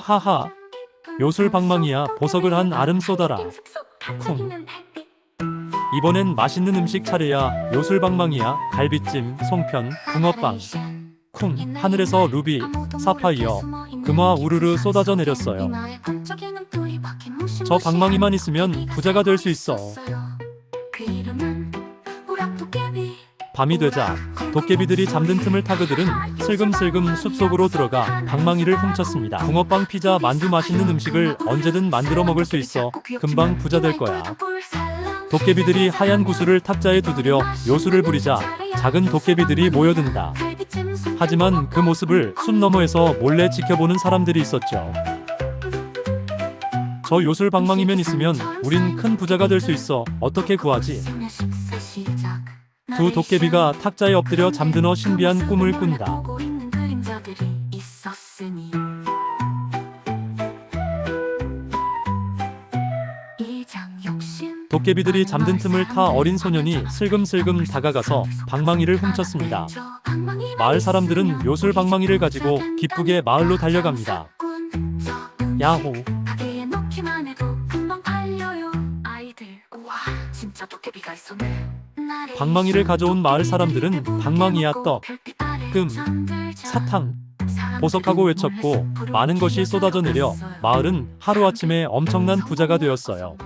하하. 요술 방망이야 보석을 한 아름 쏟아라. 쿵. 이번엔 맛있는 음식 차례야. 요술 방망이야 갈비찜, 송편, 붕어빵. 쿵. 하늘에서 루비, 사파이어, 금화 우르르 쏟아져 내렸어요. 저 방망이만 있으면 부자가 될 수 있어. 밤이 되자 도깨비들이 잠든 틈을 타그들은 슬금슬금 숲속으로 들어가 방망이를 훔쳤습니다. 붕어빵, 피자, 만두 맛있는 음식을 언제든 만들어 먹을 수 있어 금방 부자 될 거야. 도깨비들이 하얀 구슬을 탁자에 두드려 요술을 부리자 작은 도깨비들이 모여든다. 하지만 그 모습을 숲 너머에서 몰래 지켜보는 사람들이 있었죠. 저 요술 방망이면 있으면 우린 큰 부자가 될 수 있어. 어떻게 구하지? 두 도깨비가 탁자에 엎드려 잠드너 신비한 꿈을 꾼다. 도깨비들이 잠든 틈을 타 어린 소년이 슬금슬금 다가가서 방망이를 훔쳤습니다. 마을 사람들은 요술 방망이를 가지고 기쁘게 마을로 달려갑니다. 야호. 진짜 도깨비가 있었네 방망이를 가져온 마을 사람들은 방망이야 떡, 금. 사탕, 보석하고 외쳤고 많은 것이 쏟아져 내려. 마을은 하루아침에 엄청난 부자가 되었어요.